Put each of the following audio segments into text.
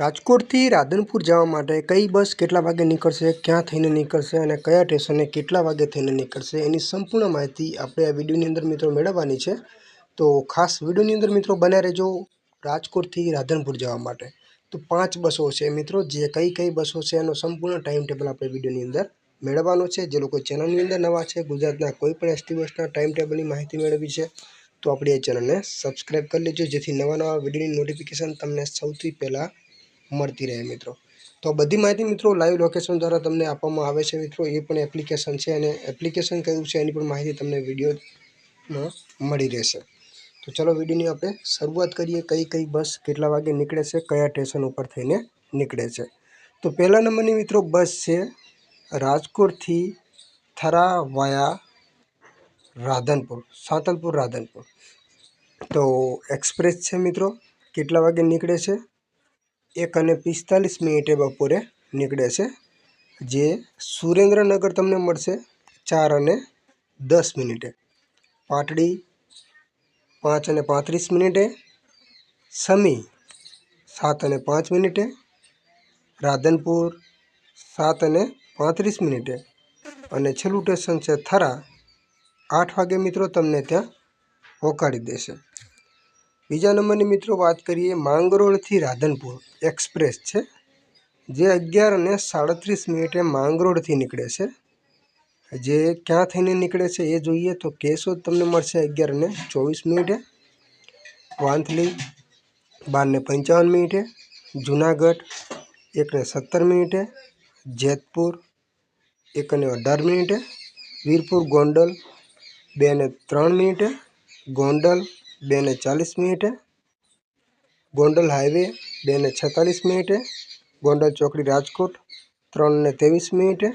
રાજકોટથી રાધનપુર જવા માટે કઈ બસ કેટલા વાગે નીકળશે, ક્યાં થઈને નીકળશે અને કયા સ્ટેશને કેટલા વાગે થઈને નીકળશે એની સંપૂર્ણ માહિતી આપણે આ વિડીયોની અંદર મિત્રો મેળવવાની છે. તો ખાસ વિડીયોની અંદર મિત્રો બન્યા રહેજો રાજકોટથી રાધનપુર જવા માટે. તો પાંચ બસો છે મિત્રો, જે કઈ કઈ બસો છે એનો સંપૂર્ણ ટાઈમ ટેબલ આપણે વિડીયોની અંદર મેળવવાનો છે. જે લોકો ચેનલની અંદર નવા છે, ગુજરાતના કોઈ પણ એસટી બસના ટાઈમ ટેબલની માહિતી મેળવી છે, તો આપણી એ ચેનલને સબસ્ક્રાઈબ કરી લેજો, જેથી નવા નવા વિડીયોની નોટિફિકેશન તમને સૌથી પહેલાં મળતી રહે મિત્રો. તો બધી માહિતી મિત્રો લાઈવ લોકેશન દ્વારા તમને આપવામાં આવે છે મિત્રો. એ પણ એપ્લિકેશન છે અને એપ્લિકેશન કયું છે એની પણ માહિતી તમને વિડીયોમાં મળી રહેશે. તો ચલો વિડીયોની આપણે શરૂઆત કરીએ. કઈ કઈ બસ કેટલા વાગે નીકળે છે, કયા સ્ટેશન ઉપર થઈને નીકળે છે. તો પહેલા નંબરની મિત્રો બસ છે રાજકોટથી થરા વાયા રાધનપુર, સાંતલપુર રાધનપુર. તો એક્સપ્રેસ છે મિત્રો. કેટલા વાગે નીકળે છે? એક અને પિસ્તાલીસ મિનિટે બપોરે નીકળે છે. જે સુરેન્દ્રનગર તમને મળશે ચાર અને દસ મિનિટે. પાટડી પાંચ અને પાંત્રીસ મિનિટે. સમી સાત અને પાંચ મિનિટે. રાધનપુર સાત અને પાંત્રીસ મિનિટે. અને છેલ્લું સ્ટેશન છે થરા. આઠ વાગે મિત્રો તમને ત્યાં પહોંચાડી દેશે. બીજા નંબરની મિત્રો વાત કરીએ માંગરોળથી રાધનપુર એક્સપ્રેસ છે, જે અગિયાર અને સાડત્રીસ મિનિટે માંગરોળથી નીકળે છે. જે ક્યાં થઈને નીકળે છે એ જોઈએ તો કેશોદ તમને મળશે અગિયાર અને ચોવીસ મિનિટે, વાંથલી બારને પંચાવન મિનિટે, જુનાગઢ એકને સત્તર મિનિટે, જેતપુર એકને અઢાર મિનિટે, વીરપુર ગોંડલ બેને ત્રણ મિનિટે, ગોંડલ બે ને ચાલીસ મિનિટે, ગોંડલ હાઈવે બે ને છેતાલીસ મિનિટે, ગોંડલ ચોકડી રાજકોટ ત્રણ ને ત્રેવીસ મિનિટે,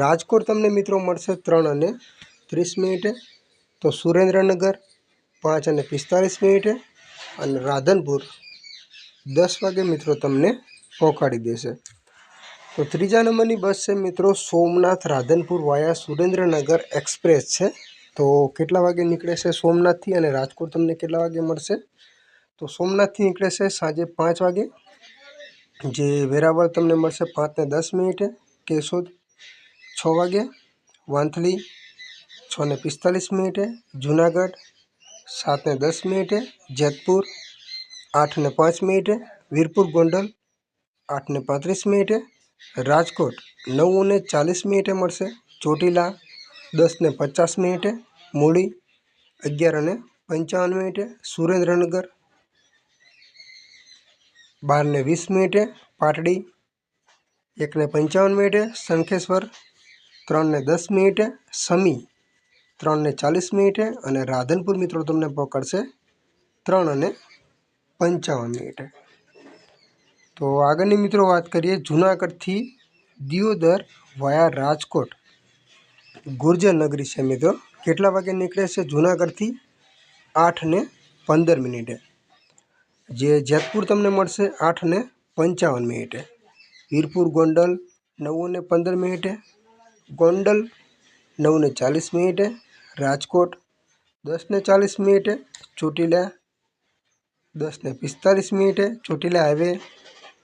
રાજકોટ તમને મિત્રો મળશે ત્રણ અને ત્રીસ મિનિટે, તો સુરેન્દ્રનગર પાંચ અને પિસ્તાલીસ મિનિટે અને રાધનપુર દસ વાગે મિત્રો તમને પહોંચાડી દેશે. તો ત્રીજા નંબરની બસ છે મિત્રો સોમનાથ રાધનપુર વાયા સુરેન્દ્રનગર એક્સપ્રેસ છે. તો કેટલા વાગે નીકળે છે સોમનાથથી અને રાજકોટ તમને કેટલા વાગે મળશે? તો સોમનાથથી નીકળે છે સાંજે પાંચ વાગે. જે વેરાવળ તમને મળશે પાંચ ને દસ મિનિટે, કેશોદ છ વાગે, વાંથલી છ ને પિસ્તાલીસ મિનિટે, જુનાગઢ સાત ને દસ મિનિટે, જેતપુર આઠ ને પાંચ મિનિટે, વીરપુર ગોંડલ આઠ ને પાંત્રીસ મિનિટે, રાજકોટ નવ ને ચાલીસ મિનિટે મળશે, ચોટીલા દસ ને પચાસ મિનિટે મૂળી અગિયાર અને પંચાવન મિનિટે, સુરેન્દ્રનગર બારને વીસ મિનિટે, પાટડી એકને પંચાવન મિનિટે, શંખેશ્વર ત્રણને દસ મિનિટે, સમી ત્રણને ચાલીસ મિનિટે અને રાધનપુર મિત્રો તમને પકડશે ત્રણ અને પંચાવન મિનિટે. તો આગળની મિત્રો વાત કરીએ જૂનાગઢથી દિયોદર વયા રાજકોટ. ગુર્જર નગરી છે મિત્રો. કેટલા વાગે નીકળે છે? જૂનાગઢથી આઠ ને પંદર મિનિટે. જે જેતપુર તમને મળશે આઠ ને પંચાવન મિનિટે. વીરપુર ગોંડલ નવ ને પંદર મિનિટે. ગોંડલ નવ ને ચાલીસ મિનિટે. રાજકોટ દસ ને ચાલીસ મિનિટે. ચોટીલા દસ ને પિસ્તાલીસ મિનિટે. ચોટીલા હાઈવે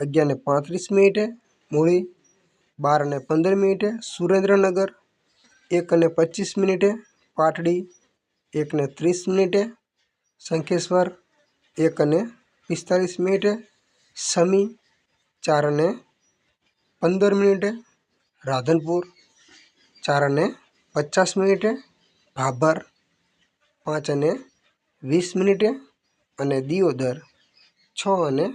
અગિયાર ને પાંત્રીસ મિનિટે. મૂળી બાર ને પંદર મિનિટે. સુરેન્દ્રનગર એક અને પચીસ મિનિટે, પાટડી એક ને ત્રીસ મિનિટે, શંખેશ્વર એક અને પિસ્તાલીસ મિનિટે, સમી ચાર અને પંદર મિનિટે, રાધનપુર ચાર અને પચાસ મિનિટે, ભાભર પાંચ અને વીસ મિનિટે અને દિયોદર છ અને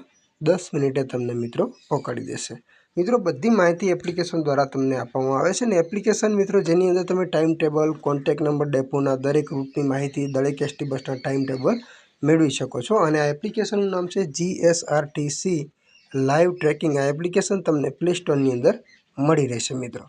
દસ મિનિટે તમને મિત્રો પકડી દેશે. મિત્રો, બધી માહિતી એપ્લિકેશન દ્વારા તમને આપવામાં આવે છે ને એપ્લિકેશન મિત્રો, જેની અંદર તમે ટાઈમ ટેબલ કોન્ટેક નંબર ડેપોના દરેક રૂટની માહિતી, દરેક એસટી બસના ટાઈમ ટેબલ મેળવી શકો છો. અને આ એપ્લિકેશનનું નામ છે જીએસઆરટીસી લાઈવ ટ્રેકિંગ આ એપ્લિકેશન તમને પ્લે સ્ટોરની અંદર મળી રહેશે મિત્રો.